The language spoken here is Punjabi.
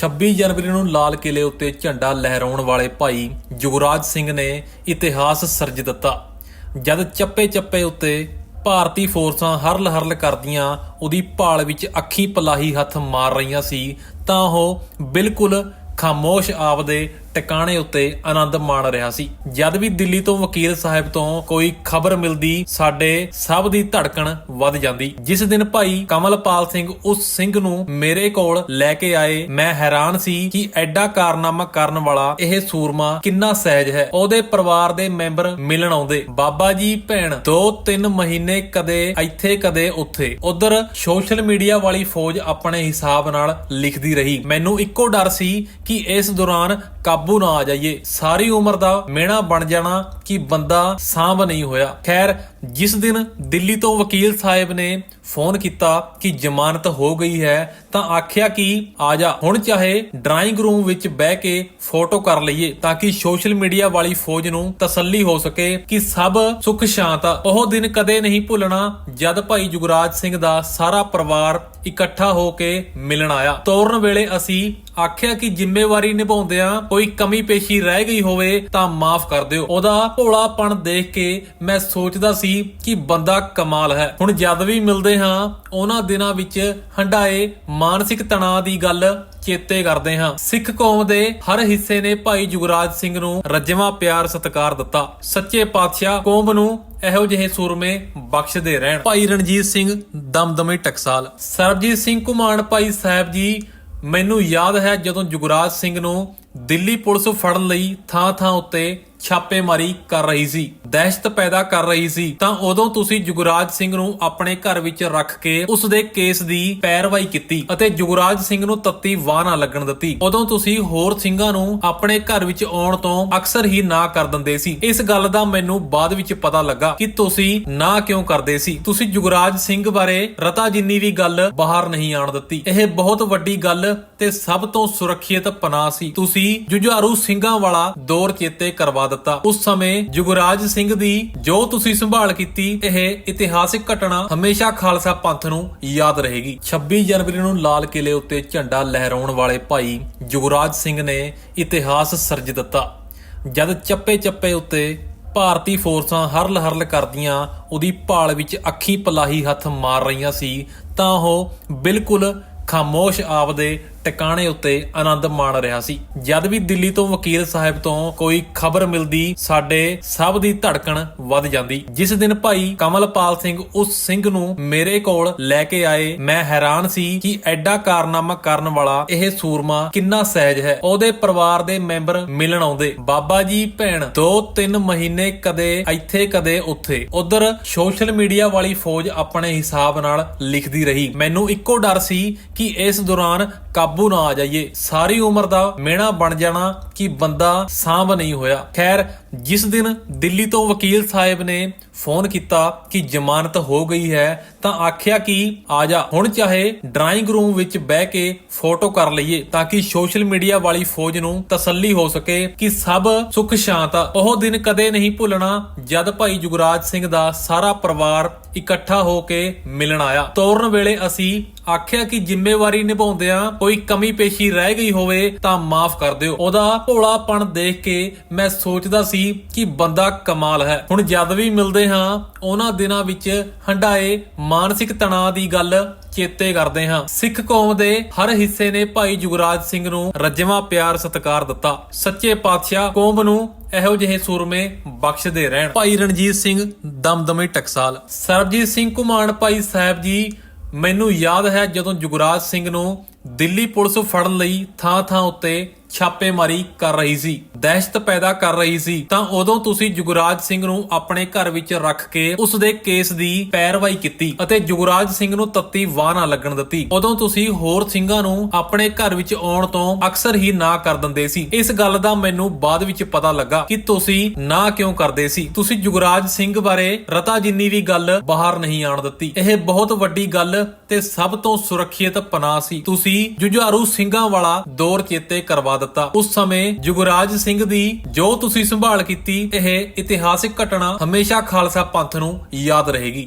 26 ਜਨਵਰੀ ਨੂੰ ਲਾਲ ਕਿਲੇ ਉੱਤੇ ਝੰਡਾ ਲਹਿਰਾਉਣ ਵਾਲੇ ਭਾਈ ਯੁਵਰਾਜ ਸਿੰਘ ਨੇ ਇਤਿਹਾਸ ਸਿਰਜ ਦਿੱਤਾ। ਜਦ ਚੱਪੇ-ਚੱਪੇ ਉੱਤੇ ਭਾਰਤੀ ਫੋਰਸਾਂ ਹਰਲ ਹਰਲ ਕਰਦੀਆਂ ਉਹਦੀ ਭਾਲ ਵਿੱਚ ਅੱਖੀ ਪਲਾਹੀ ਹੱਥ ਮਾਰ ਰਹੀਆਂ ਸੀ, ਤਾਂ ਉਹ ਬਿਲਕੁਲ ਖਾਮੋਸ਼ ਆਪਦੇ ਟਿਕਾਣੇ ਉੱਤੇ ਆਨੰਦ ਮਾਣ ਰਿਹਾ ਸੀ। ਜਦ ਵੀ ਦਿੱਲੀ ਤੋਂ ਵਕੀਲ ਸਾਹਿਬ ਤੋਂ ਕੋਈ ਖਬਰ ਮਿਲਦੀ, ਸਾਡੇ ਸਭ ਦੀ ਧੜਕਣ ਵੱਧ ਜਾਂਦੀ। ਜਿਸ ਦਿਨ ਭਾਈ ਕਮਲਪਾਲ ਸਿੰਘ ਉਸ ਸਿੰਘ ਨੂੰ ਮੇਰੇ ਕੋਲ ਲੈ ਕੇ ਆਏ, ਮੈਂ ਹੈਰਾਨ ਸੀ ਕਿ ਐਡਾ ਕਾਰਨਾਮਾ ਕਰਨ ਵਾਲਾ ਇਹ ਸੂਰਮਾ ਕਿੰਨਾ ਸਹਿਜ ਹੈ। ਉਹਦੇ ਪਰਿਵਾਰ ਦੇ ਮੈਂਬਰ ਮਿਲਣ ਆਉਂਦੇ। ਬਾਬਾ ਜੀ ਭੈਣ 2-3 ਮਹੀਨੇ ਕਦੇ ਇੱਥੇ, ਕਦੇ ਉੱਥੇ। ਉਧਰ ਸੋਸ਼ਲ ਮੀਡੀਆ ਵਾਲੀ ਫੌਜ ਆਪਣੇ ਹਿਸਾਬ ਨਾਲ ਲਿਖਦੀ ਰਹੀ। ਮੈਨੂੰ ਇੱਕੋ ਡਰ ਸੀ ਕਿ ਇਸ ਦੌਰਾਨ ਕਾਬੂ ਨਾ ਆ ਜਾਈਏ। ਸਾਰੀ ਉਮਰ ਦਾ ਮਿਹਣਾ ਬਣ ਜਾਣਾ ਕਿ ਬੰਦਾ ਸਾਂਭ ਨਹੀਂ ਹੋਇਆ। ਖੈਰ, ਜਿਸ ਦਿਨ ਦਿੱਲੀ ਤੋਂ ਵਕੀਲ ਸਾਹਿਬ ਨੇ ਫੋਨ ਕੀਤਾ ਕਿ ਜ਼ਮਾਨਤ ਹੋ ਗਈ ਹੈ, ਤਾਂ ਆਖਿਆ ਕਿ ਆ ਜਾ, ਹੁਣ ਚਾਹੇ ਡਰਾਇੰਗ ਰੂਮ ਵਿੱਚ ਬਹਿ ਕੇ ਫੋਟੋ ਕਰ ਲਈਏ, ਤਾਂ ਕਿ ਸੋਸ਼ਲ ਮੀਡੀਆ ਵਾਲੀ ਫੌਜ ਨੂੰ ਤਸੱਲੀ ਹੋ ਸਕੇ ਕਿ ਸਭ ਸੁਖ ਸ਼ਾਂਤ ਆ। ਉਹ ਦਿਨ ਕਦੇ ਨਹੀਂ ਭੁੱਲਣਾ ਜਦ ਭਾਈ ਜੁਗਰਾਜ ਸਿੰਘ ਦਾ ਸਾਰਾ ਪਰਿਵਾਰ ਇਕੱਠਾ ਹੋ ਕੇ ਮਿਲਣ ਆਇਆ। ਤੋਰਨ ਵੇਲੇ ਅਸੀਂ ਆਖਿਆ ਕਿ ਜ਼ਿੰਮੇਵਾਰੀ ਨਿਭਾਉਂਦਿਆਂ ਕੋਈ ਕਮੀ ਪੇਸ਼ੀ ਰਹਿ ਗਈ ਹੋਵੇ, ਤਾਂ ਮਾਫ ਕਰ ਦਿਓ। ਉਹਦਾ ਭੋਲਾਪਣ ਦੇਖ ਕੇ ਮੈਂ ਸੋਚਦਾ ਸੀ ਕਿ ਬੰਦਾ ਕਮਾਲ ਹੈ। ਹੁਣ ਜਦ ਵੀ ਮਿਲਦੇ ਹਾਂ, ਉਹਨਾਂ ਦਿਨਾਂ ਵਿੱਚ ਹੰਡਾਏ ਮਾਨਸਿਕ ਤਣਾਅ ਦੀ ਗੱਲ ਚੇਤੇ ਕਰਦੇ ਹਾਂ। ਸਿੱਖ ਕੌਮ ਦੇ ਹਰ ਹਿੱਸੇ ਨੇ ਭਾਈ ਜੁਗਰਾਜ ਸਿੰਘ ਨੂੰ ਰੱਜਵਾਂ ਪਿਆਰ ਸਤਿਕਾਰ ਦਿੱਤਾ। ਸੱਚੇ ਪਾਤਸ਼ਾਹ ਕੌਮ ਨੂੰ ਇਹੋ ਜਿਹੇ ਸੂਰਮੇ ਬਖਸ਼ਦੇ ਰਹਿਣ। ਭਾਈ ਰਣਜੀਤ ਸਿੰਘ ਦਮਦਮੇ ਟਕਸਾਲ। ਸਰਬਜੀਤ ਸਿੰਘ ਘੁਮਾਣ ਭਾਈ ਸਾਹਿਬ ਜੀ, ਮੈਨੂੰ ਯਾਦ ਹੈ ਜਦੋਂ ਜੁਗਰਾਜ ਸਿੰਘ ਨੂੰ ਦਿੱਲੀ ਪੁਲਿਸ ਫੜਨ ਲਈ ਥਾਂ-ਥਾਂ ਉੱਤੇ ਛਾਪੇਮਾਰੀ ਕਰ ਰਹੀ ਸੀ, ਦਹਿਸ਼ਤ ਪੈਦਾ ਕਰ ਰਹੀ ਸੀ, ਤਾਂ ਉਦੋਂ ਤੁਸੀਂ ਜੁਗਰਾਜ ਸਿੰਘ ਨੂੰ ਆਪਣੇ ਘਰ ਵਿੱਚ ਰੱਖ ਕੇ ਉਸ ਦੇ ਕੇਸ ਦੀ ਪੈਰਵਾਈ ਕੀਤੀ ਅਤੇ ਜੁਗਰਾਜ ਸਿੰਘ ਨੂੰ ਤੱਤੀ ਵਾਹ ਨਾ ਲੱਗਣ ਦਿੱਤੀ। ਉਦੋਂ ਤੁਸੀਂ ਹੋਰ ਸਿੰਘਾਂ ਨੂੰ ਆਪਣੇ ਘਰ ਵਿੱਚ ਆਉਣ ਤੋਂ ਅਕਸਰ ਹੀ ਨਾ ਕਰ ਦਿੰਦੇ ਸੀ। ਇਸ ਗੱਲ ਦਾ ਮੈਨੂੰ ਬਾਅਦ ਵਿੱਚ ਪਤਾ ਲੱਗਾ ਕਿ ਤੁਸੀਂ ਨਾ ਕਿਉਂ ਕਰਦੇ ਸੀ। ਤੁਸੀਂ ਜੁਗਰਾਜ ਸਿੰਘ ਬਾਰੇ ਰਤਾ ਜਿੰਨੀ ਵੀ ਗੱਲ ਬਾਹਰ ਨਹੀਂ ਆਣ ਦਿੱਤੀ। ਇਹ ਬਹੁਤ ਵੱਡੀ ਗੱਲ ਤੇ ਸਭ ਤੋਂ ਸੁਰੱਖਿਅਤ ਪਨਾਹ ਸੀ। ਤੁਸੀਂ ਜੁਝਾਰੂ ਸਿੰਘਾਂ ਵਾਲਾ ਦੌਰ ਚੇਤੇ ਕਰਵਾ ਦਿੱਤਾ। ਉਸ ਸਮੇਂ ਜੁਗਰਾਜ ਸਿੰਘ ਦੀ ਜੋ ਤੁਸੀਂ ਸੰਭਾਲ ਕੀਤੀ, ਇਹ ਇਤਿਹਾਸਿਕ ਘਟਨਾ ਹਮੇਸ਼ਾ ਖਾਲਸਾ ਪੰਥ ਨੂੰ ਯਾਦ ਰਹੇਗੀ। 26 ਜਨਵਰੀ ਨੂੰ ਲਾਲ ਕਿਲੇ ਉੱਤੇ ਝੰਡਾ ਲਹਿਰਾਉਣ ਵਾਲੇ ਭਾਈ ਜੁਗਰਾਜ ਸਿੰਘ ਨੇ ਇਤਿਹਾਸ ਸਿਰਜ ਦਿੱਤਾ। ਜਦ ਚੱਪੇ-ਚੱਪੇ ਉੱਤੇ ਭਾਰਤੀ ਫੋਰਸਾਂ ਹਰਲ ਹਰਲ ਕਰਦੀਆਂ, ਉਹਦੀ ਭਾਲ ਵਿੱਚ ਅੱਖੀ ਪਲਾਹੀ ਹੱਥ ਮਾਰ ਰਹੀਆਂ ਸੀ, ਤਾਂ ਉਹ ਬਿਲਕੁਲ ਖਾਮੋਸ਼ ਆਪਦੇ ਟਿਕਾਣੇ ਉੱਤੇ ਆਨੰਦ ਮਾਣ ਰਿਹਾ ਸੀ। ਜਦ ਵੀ ਦਿੱਲੀ ਤੋਂ ਵਕੀਲ ਸਾਹਿਬ ਤੋਂ ਕੋਈ ਖਬਰ ਮਿਲਦੀ, ਸਾਡੇ ਸਭ ਦੀ ਧੜਕਣ ਵੱਧ ਜਾਂਦੀ। ਜਿਸ ਦਿਨ ਭਾਈ ਕਮਲਪਾਲ ਸਿੰਘ ਉਸ ਸਿੰਘ ਨੂੰ ਮੇਰੇ ਕੋਲ ਲੈ ਕੇ ਆਏ, ਮੈਂ ਹੈਰਾਨ ਸੀ ਕਿ ਐਡਾ ਕਾਰਨਾਮਾ ਕਰਨ ਵਾਲਾ ਇਹ ਸੂਰਮਾ ਕਿੰਨਾ ਸਹਿਜ ਹੈ। ਉਹਦੇ ਪਰਿਵਾਰ ਦੇ ਮੈਂਬਰ ਮਿਲਣ ਆਉਂਦੇ। ਬਾਬਾ ਜੀ ਭੈਣ 2-3 ਮਹੀਨੇ ਕਦੇ ਇੱਥੇ, ਕਦੇ ਉੱਥੇ। ਉਧਰ ਸੋਸ਼ਲ ਮੀਡੀਆ ਵਾਲੀ ਫੌਜ ਆਪਣੇ ਹਿਸਾਬ ਨਾਲ ਲਿਖਦੀ ਰਹੀ। ਮੈਨੂੰ ਇੱਕੋ ਡਰ ਸੀ ਕਿ ਇਸ ਦੌਰਾਨ ਕਾਬੂ ਨਾ ਆ ਜਾਈਏ। ਸਾਰੀ ਉਮਰ ਦਾ ਮਿਹਣਾ ਬਣ ਜਾਣਾ ਕਿ ਬੰਦਾ ਸਾਂਭ ਨਹੀਂ ਹੋਇਆ। ਖੈਰ, ਜਿਸ ਦਿਨ ਦਿੱਲੀ ਤੋਂ ਵਕੀਲ ਸਾਹਿਬ ਨੇ ਫੋਨ ਕੀਤਾ ਕਿ ਜ਼ਮਾਨਤ ਹੋ ਗਈ ਹੈ, ਤਾਂ ਆਖਿਆ ਕਿ ਆ ਜਾ, ਹੁਣ ਚਾਹੇ ਡਰਾਇੰਗ ਰੂਮ ਵਿੱਚ ਬਹਿ ਕੇ ਫੋਟੋ ਕਰ ਲਈਏ, ਤਾਂ ਕਿ ਸੋਸ਼ਲ ਮੀਡੀਆ ਵਾਲੀ ਫੌਜ ਨੂੰ ਤਸੱਲੀ ਹੋ ਸਕੇ ਕਿ ਸਭ ਸੁਖ ਸ਼ਾਂਤ ਆ। ਉਹ ਦਿਨ ਕਦੇ ਨਹੀਂ ਭੁੱਲਣਾ ਜਦ ਭਾਈ ਜੁਗਰਾਜ ਸਿੰਘ ਦਾ ਸਾਰਾ ਪਰਿਵਾਰ ਇਕੱਠਾ ਹੋ ਕੇ ਮਿਲਣ ਆਇਆ। ਤੋਰਨ ਵੇਲੇ ਅਸੀਂ ਆਖਿਆ ਕਿ ਜ਼ਿੰਮੇਵਾਰੀ ਨਿਭਾਉਂਦਿਆਂ ਕੋਈ ਕਮੀ ਪੇਸ਼ੀ ਰਹਿ ਗਈ ਹੋਵੇ ਤਾਂ ਮਾਫ ਕਰ ਦਿਓ। ਉਹਦਾ ਭੋਲਾਪਣ ਦੇਖ ਕੇ ਮੈਂ ਸੋਚਦਾ ਸੀ ਕਿ ਬੰਦਾ ਕਮਾਲ ਹੈ। ਹੁਣ ਜਦ ਵੀ ਮਿਲਦੇ ਹਾਂ, ਉਹਨਾਂ ਦਿਨਾਂ ਵਿੱਚ ਹੰਡਾਏ ਮਾਨਸਿਕ ਤਣਾਅ ਦੀ ਗੱਲ ਚੇਤੇ ਕਰਦੇ ਹਾਂ। ਸਿੱਖ ਕੌਮ ਦੇ ਹਰ ਹਿੱਸੇ ਨੇ ਭਾਈ ਜੁਗਰਾਜ ਸਿੰਘ ਨੂੰ ਰੱਜਵਾਂ ਪਿਆਰ ਸਤਿਕਾਰ ਦਿੱਤਾ। ਸੱਚੇ ਪਾਤਸ਼ਾਹ ਕੌਮ ਨੂੰ ਇਹੋ ਜਿਹੇ ਸੂਰਮੇ ਬਖਸ਼ਦੇ ਰਹਿਣ। ਭਾਈ ਰਣਜੀਤ ਸਿੰਘ ਦਮਦਮੇ ਟਕਸਾਲ। ਸਰਬਜੀਤ ਸਿੰਘ ਘੁਮਾਣ ਭਾਈ ਸਾਹਿਬ ਜੀ ਮੈਨੂੰ ਯਾਦ ਹੈ ਜਦੋਂ ਜੁਗਰਾਜ ਸਿੰਘ ਨੂੰ ਦਿੱਲੀ ਪੁਲਿਸ ਫੜਨ ਲਈ ਥਾਂ-ਥਾਂ ਉੱਤੇ ਛਾਪੇਮਾਰੀ ਕਰ ਰਹੀ ਸੀ। ਦਹਿਸ਼ਤ ਪੈਦਾ ਕਰ ਰਹੀ ਸੀ, ਤਾਂ ਉਦੋਂ ਤੁਸੀਂ ਜੁਗਰਾਜ ਸਿੰਘ ਨੂੰ ਆਪਣੇ ਘਰ ਵਿੱਚ ਰੱਖ ਕੇ ਉਸ ਦੇ ਕੇਸ ਦੀ ਪੈਰਵਾਈ ਕੀਤੀ ਅਤੇ ਜੁਗਰਾਜ ਸਿੰਘ ਨੂੰ ਤੱਤੀ ਵਾਹ ਨਾ ਲੱਗਣ ਦਿੱਤੀ। ਉਦੋਂ ਤੁਸੀਂ ਹੋਰ ਸਿੰਘਾਂ ਨੂੰ ਆਪਣੇ ਘਰ ਵਿੱਚ ਆਉਣ ਤੋਂ ਅਕਸਰ ਹੀ ਨਾ ਕਰ ਦਿੰਦੇ ਸੀ। ਇਸ ਗੱਲ ਦਾ ਮੈਨੂੰ ਬਾਅਦ ਵਿੱਚ ਪਤਾ ਲੱਗਾ ਕਿ ਤੁਸੀਂ ਨਾ ਕਿਉਂ ਕਰਦੇ ਸੀ। ਤੁਸੀਂ ਜੁਗਰਾਜ ਸਿੰਘ ਬਾਰੇ ਰਤਾ ਜਿੰਨੀ ਵੀ ਗੱਲ ਬਾਹਰ ਨਹੀਂ ਆਣ ਦਿੱਤੀ। ਇਹ ਬਹੁਤ ਵੱਡੀ ਗੱਲ ਤੇ ਸਭ ਤੋਂ ਸੁਰੱਖਿਅਤ ਪਨਾਹ ਸੀ। ਤੁਸੀਂ ਜੁਝਾਰੂ ਸਿੰਘਾਂ ਵਾਲਾ ਦੌਰ ਚੇਤੇ ਕਰਵਾ ਦਿੱਤਾ। ਉਸ ਸਮੇਂ ਜੁਗਰਾਜ ਸਿੰਘ ਦੀ ਜੋ ਤੁਸੀਂ ਸੰਭਾਲ ਕੀਤੀ, ਇਹ ਇਤਿਹਾਸਿਕ ਘਟਨਾ ਹਮੇਸ਼ਾ ਖਾਲਸਾ ਪੰਥ ਨੂੰ ਯਾਦ ਰਹੇਗੀ।